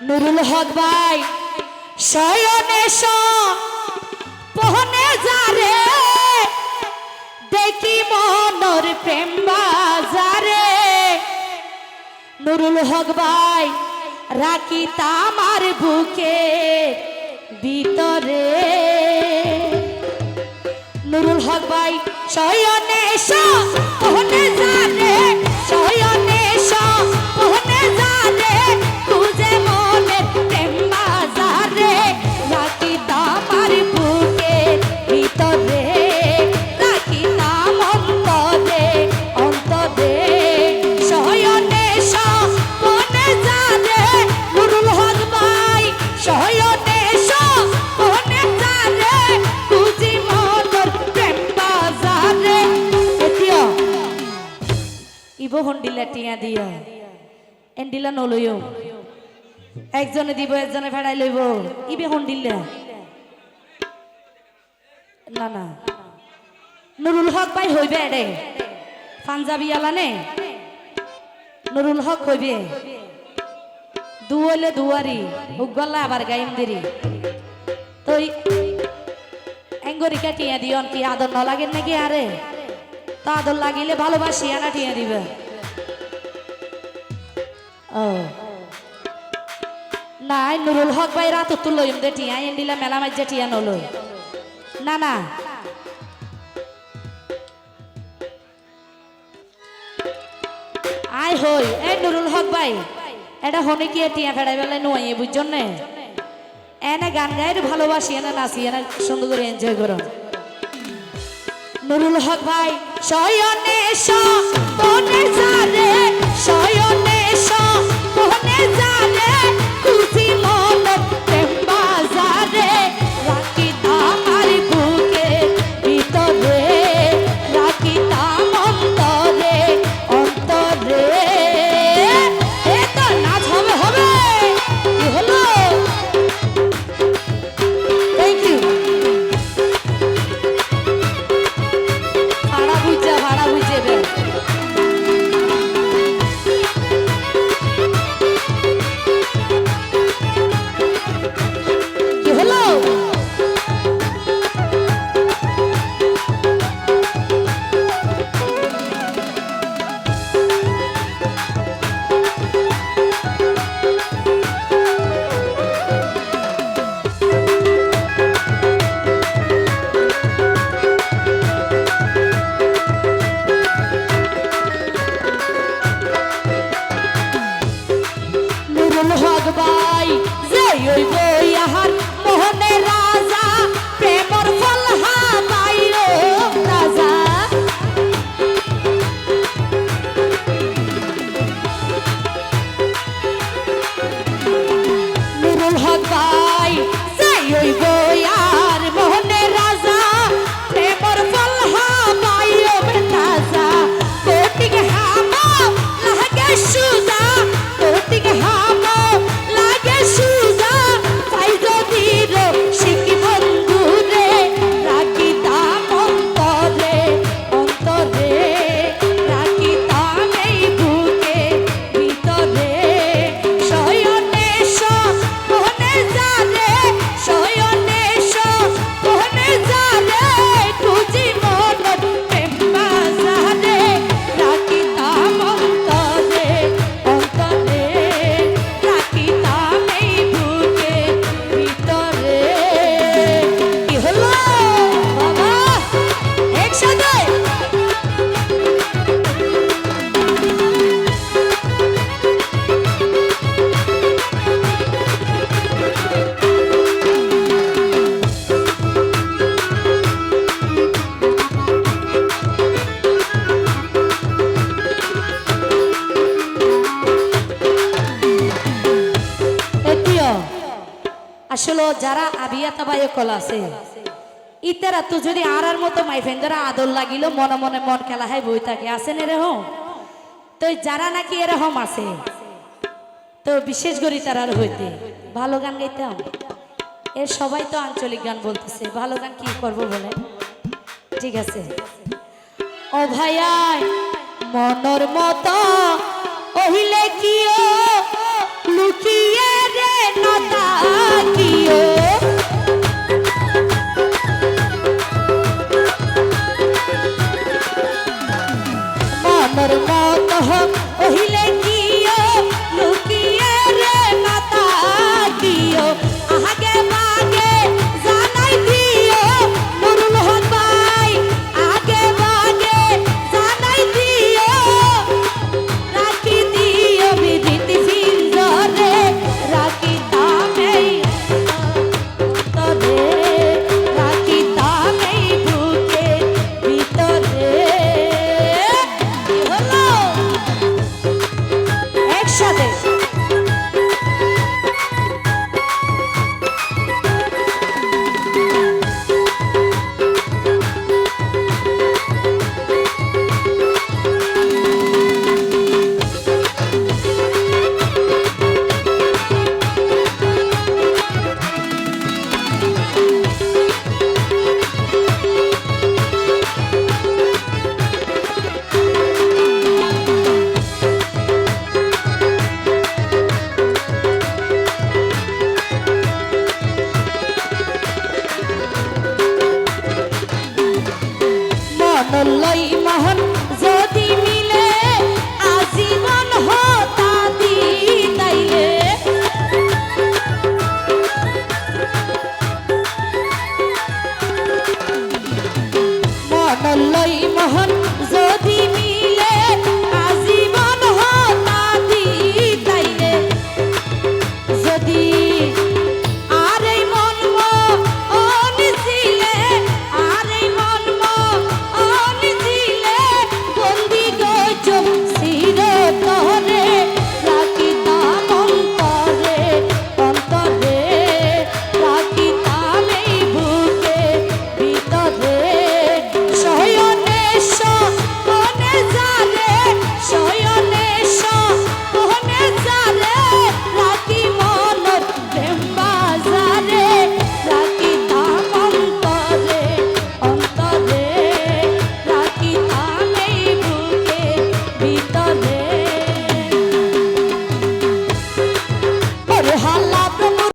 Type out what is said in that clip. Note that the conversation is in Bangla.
নুরুল হক ভাই, শয়নে পহনে যারে, দেখি মনর প্রেম বাজারে। নুরুল হক ভাই, রাখি তামার বুকে ভিতরে। নুরুল হক ভাই, শয়নে পহনে যারে হন্ডিলা টিয়া দিয়া এন্ডিলা নলইও। একজনে দিব, একজনে ফেড়াই লইব। ইবে হন্ডিল্লা না না। নুরুল হক ভাই হইবে এডে। পাঞ্জাবি আলানে নুরুল হক হইবে। দুয়ালে দুয়ারি, উগলা আবার গাইম দিরি। তো এঙ্গরি কাটিয়া দিয়ন কি আদর ন লাগেন নাকি আরে? তা আদর লাগিলে ভালোবাসি, আনা টিয়া দিবে। নাই নুরুল হক ভাই রাত তুলো দে টিয়া এন্ডিলা মেলা মাইজা টিয়া নলই না না। আয় হই এ নুরুল হক ভাই, এটা হনে কি টিয়া ফেড়াই বেলায় নুয়াইয়ে, বুঝছেন না? এনে গান গায়ের ভালোবাসি, এনে নাচি, এনে সুন্দর করে এনজয় করো। নুরুল হক ভাই, শয়নে শয়নে মনে জানে খুশি আসলে যারা আবিয়াতা বায়কল আছে। ইতারা তো যদি আর আর মতো মাইফেন্দারা আদর লাগিল, মনে মনে মন খেলা হয় বই থাকে। আসেন এরকম তো যারা নাকি এরকম আছে, তো বিশেষ করে তারার হইতে। ভালো গান গাইতাম। এর সবাই তো আঞ্চলিক গান বলতেছে। ভালো গান কি করব বলে ঠিক আছে। ও ভাইয়াই, মনর মতো কহ কহিলে কি? মনলই মহন। যদি মিলে আজীবন হতা দি তাইলে মনলই মহন।